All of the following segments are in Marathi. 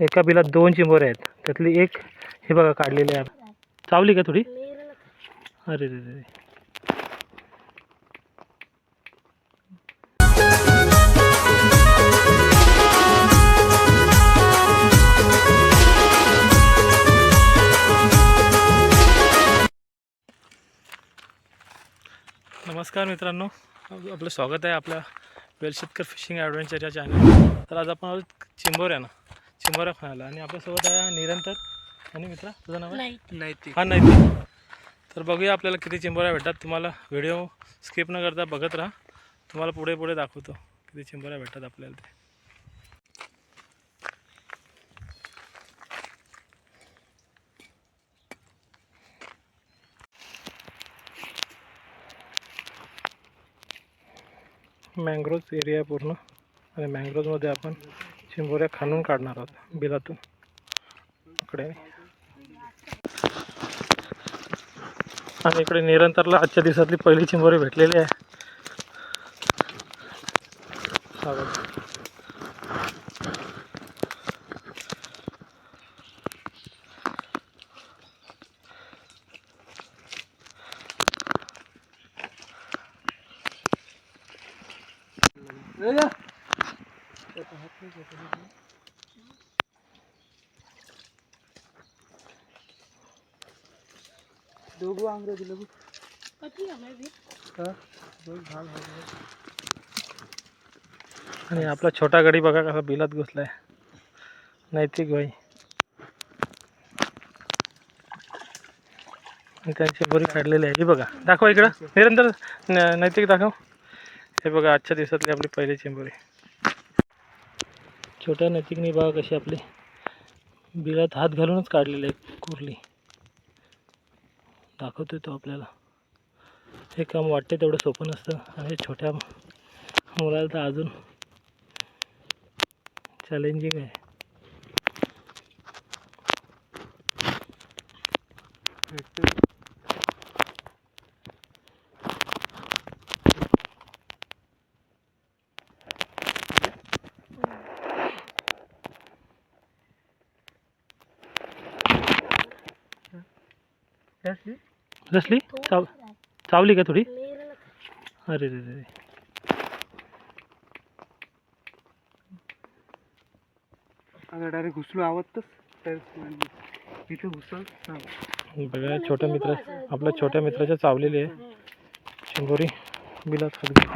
एका बिलात दोन चिंबोरे आहेत. त्यातली एक हे बघा काढलेली आहे. चावली का थोडी? अरे रे रे नमस्कार मित्रांनो. आपलं स्वागत आहे आपल्या वेलशेतकर फिशिंग ॲडव्हेंचर या चॅनल तर आज आपण आलो चिंबोऱ्या खायला. आणि आपल्यासोबत आहे हा निरंतर. आणि मित्रा तुझं नाव आहे नाही हा नाही तर बघूया आपल्याला किती चिंबोऱ्या भेटतात. तुम्हाला व्हिडिओ स्किप न करता बघत राहा. तुम्हाला पुढे पुढे दाखवतो किती चिंबोऱ्या भेटतात आपल्याला ते. मँग्रोव्ज एरिया आहे पूर्ण. आणि मँग्रोव्जमध्ये आपण चिंबोऱ्या खाणून काढणार आहोत बिलातून. इकडे. आणि इकडे निरंतरला आजच्या दिवसातली पहिली चिंबोरी भेटलेली आहे. हा? बघा. दोघं अंग्रेजी लोक आणि आपला छोटा गडी बघा कसा बिलात घुसलाय. नैतिक भाई त्यांची बोरी काढलेली आहे. ही बघा दाखव इकडं. निरंतर न- नैतिक दाखव. हे बघा आजच्या दिवसातली आपली पहिली चिंबोरी. छोट्या नैतिकनी बघा कशी आपली. बिळात हात घालूनच काढलेली आहे कुर्ली. दाखवतोय तो आपल्याला. हे काम वाटते तेवढं सोपं नसतं. आणि छोट्या मुलाला तर अजून चॅलेंजिंग आहे. रसली चाव चावली का थोडी? अरे रे रे. आता डायरेक्ट घुसलो आवडतच तर इथे घुसल बघा छोट्या मित्र आपल्या छोट्या मित्राच्या चावलेली आहे. चिंबोरी बिलात खाली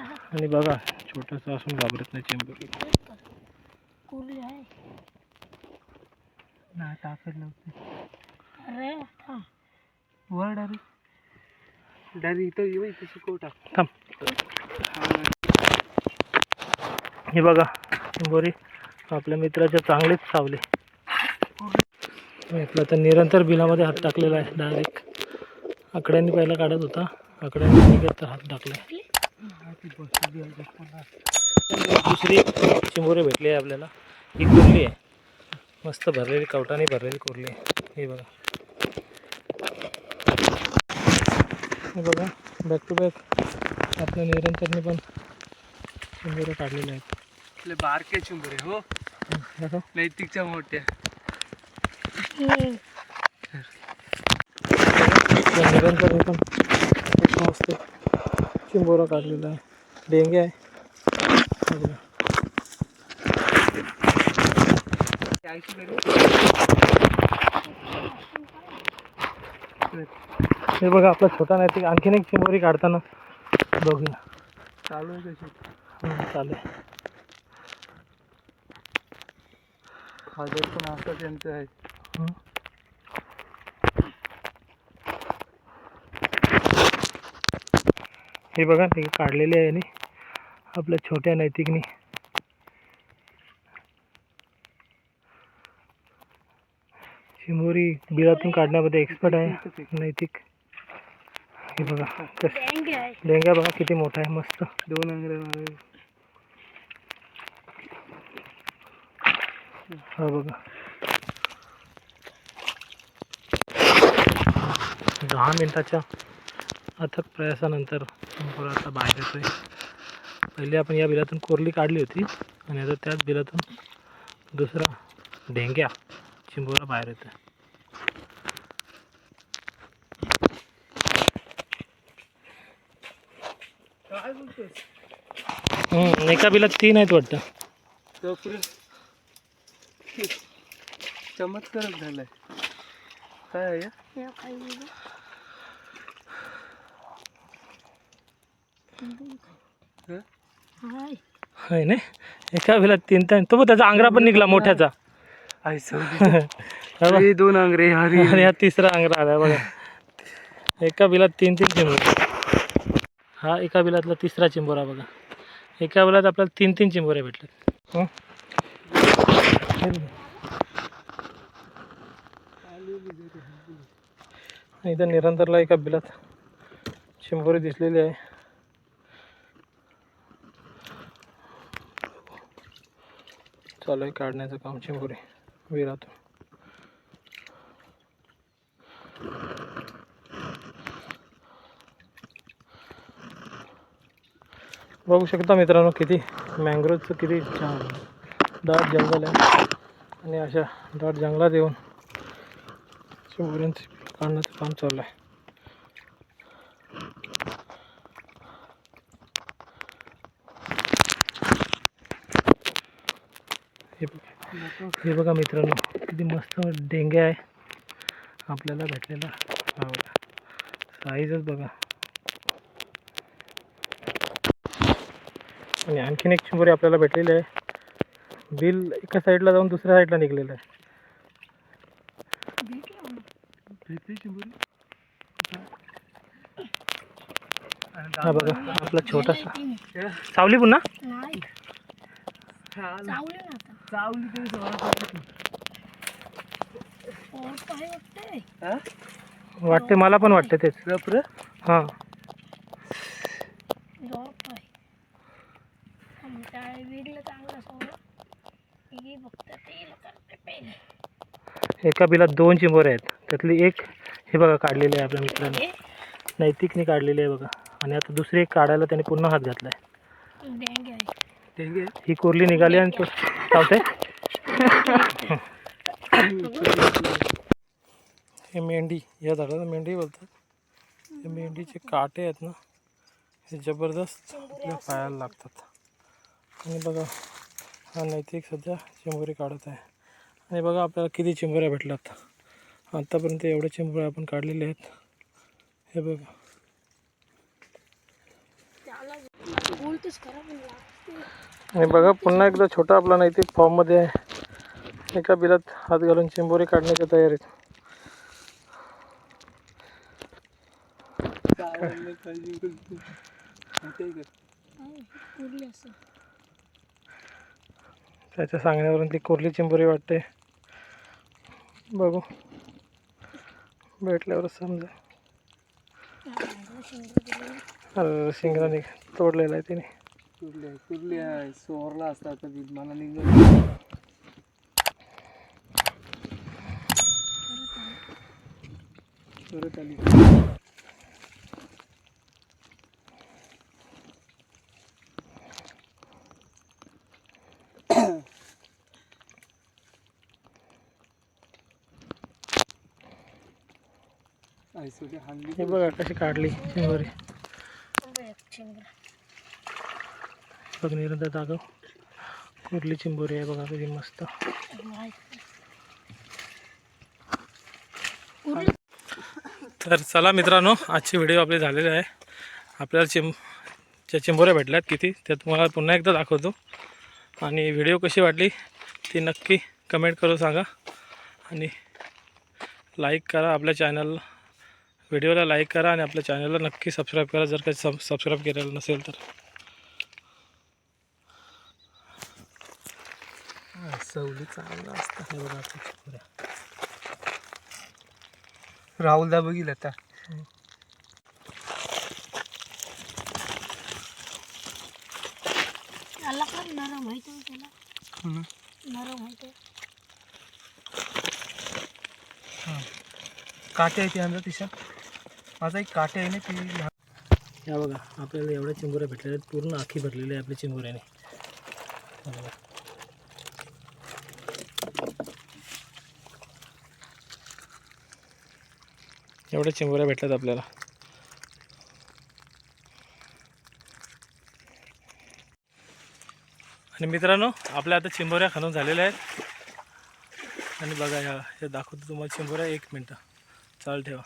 आणि बघा छोटासा असून घाबरत नाही चिंबोरी नाही टाकत नव्हते. वर डायरेक्ट डायरेक्ट इथं येऊ इथं शिकव टाक थांब. हे बघा चिंबोरी आपल्या मित्राच्या चांगलेच चावले आपला तर निरंतर बिलामध्ये हात टाकलेला आहे डायरेक्ट आकड्यांनी पहिला काढत होता. आकड्यांनी निघत तर हात टाकला दुसरी चिंबोरी भेटली आहे आपल्याला. ही कुर्ली आहे. मस्त भरलेली कवटाने भरलेली कुर्ली आहे. हे बघा. हे बघा बॅक टू बॅक आपल्या निरंतरने पण चिंबोऱ्या काढलेल्या आहेत. आपले बारके चिंबुरे हो. नैतिकच्या मोठ्या. निरंतरने पण खूप मस्त चिंबोरा काढलेला आहे. डेंगे आहे. हे बघा. आपला छोटा नैतिक आणखीन एक चिंबोरी काढताना बघूया. चालू आहे कशी हं, चालेल खाजर पण असं त्यांचं आहे हं. हे बघा ते काढलेले आहे आणि आपल्या छोट्या नैतिकनी. चिंबोरी बिळातून काढण्यामध्ये एक्सपर्ट आहे नैतिक. हे बघा. कस लेंग्या बघा किती मोठा आहे मस्त. दोन अंगरे हा बघा. दहा मिनिटाच्या अथक प्रयासानंतर चिंबोरा आता बाहेर येतोय. पहिले आपण या बिलातून कोरली काढली होती आणि आता त्याच बिलातून दुसरा ढेंग्या चिंबोरा बाहेर येतो एका बिलात तीन आहेत वाटतं. बापरे. चमत्कारच झालाय. काय आहे नाही एका बिलात तीन तीन तो त्याचा आंग्रा पण निघला मोठ्याचा. हा दोन आणि हा तिसरा आंग्रा आला बघा. एका बिलात तीन तीन चिंबोरे. हा एका बिलातला तिसरा चिंबोरा बघा. एका वेळात आपल्याला तीन तीन चिंबोऱ्या भेटले हं? हो? इथं निरंतरला एका बिलात चिंबोरी दिसलेली आहे. चालू आहे काढण्याचं काम चिंबोरी विरातून बघू शकता मित्रांनो किती मँग्रोवचं किती छान दाट जंगल आहे. आणि अशा दाट जंगलात येऊन चिंबोऱ्यांचं काढण्याचं काम चालू आहे. हे बघा हे बघा मित्रांनो किती मस्त डेंगे आहे. आपल्याला भेटलेला हा साईजच बघा. आणि आणखीन एक चिंबोरी आपल्याला भेटलेली आहे. बिल एका साईडला जाऊन दुसऱ्या साईडला निघलेलं आहे. हा बघा आपला छोटासा. सावली पुन्हा? हा? वाटते मला पण वाटते तेच. हां. त्या विरलं चांगलं सोडलं ही फक्त तेल करते पहिले एका बिलात दोन चिंबोरे आहेत. त्यातली एक हे बघा काढलेली आहे आपल्या मित्राने. नैतिकने काढलेली आहे बघा. आणि आता दुसरी एक काढायला त्याने पुन्हा हात घातला आहे. ही कोरली निघाली आणि तो चावते हे मेंढी या झाडाला मेंढी बोलतात. हे मेंढीचे काटे आहेत ना. हे जबरदस्त आपल्या पायाला लागतात. आणि बघा हा नैतिक सध्या चिंबोरी काढत आहे. आणि बघा आपल्याला किती चिंबोऱ्या भेटल्यात. आत्तापर्यंत एवढे चिंबोऱ्या आपण काढलेले आहेत. हे बघा. आणि बघा पुन्हा एकदा छोटा आपला नैतिक फॉर्ममध्ये आहे. एका बिलात हात घालून चिंबोरी काढण्याच्या तयारीत पाहिजे बोलतो. माहिती आहे का? पुरली असं त्याच्या सांगण्यावरून ती कोरली चिंबोरी वाटते. बघू. भेटल्यावरच समजा. अरे शिंगरा निघ. तोडलेला आहे तिने. कुर्ली आहे कुर्ली आहे. सोरला असता आता मला निघत परत आली. हे बघा कशी काढली चिंबोरी बघ निरंतर दाखव. कोरली चिंबोरी आहे बघा किती मस्त. तर चला मित्रांनो आजची व्हिडिओ आपली झालेली आहे. आपल्याला चिंब ज्या चिंबोऱ्या भेटल्यात किती त्या तुम्हाला पुन्हा एकदा दाखवतो. आणि व्हिडिओ कशी वाटली ती नक्की कमेंट करून सांगा. आणि लाईक करा आपल्या चॅनल व्हिडिओला लाईक करा आणि आपल्या चॅनलला नक्की सबस्क्राईब करा. जर काही सब सबस्क्राईब केलेलं नसेल तर. सवली चांगला असता. हे बघा आपल्या राहुलदा बघील आता. नरम आहे तो त्याला. नरम आहे तो. काटे आहे ती अंदा तिच्या माझा एक काटे आहे ना ती या बघा आपल्याला एवढ्या चिंबुऱ्या भेटलेल्या आहेत. पूर्ण आखी भरलेली आहे आपल्या चिंबुऱ्याने. एवढ्या चिंबोऱ्या भेटल्यात आपल्याला. आणि मित्रांनो आपल्या आता चिंबोऱ्या खाणून झालेल्या आहेत. आणि बघा ह्या हे दाखवतो तुम्हाला चिंबोऱ्या. एक मिनटं. चाल ठेवा.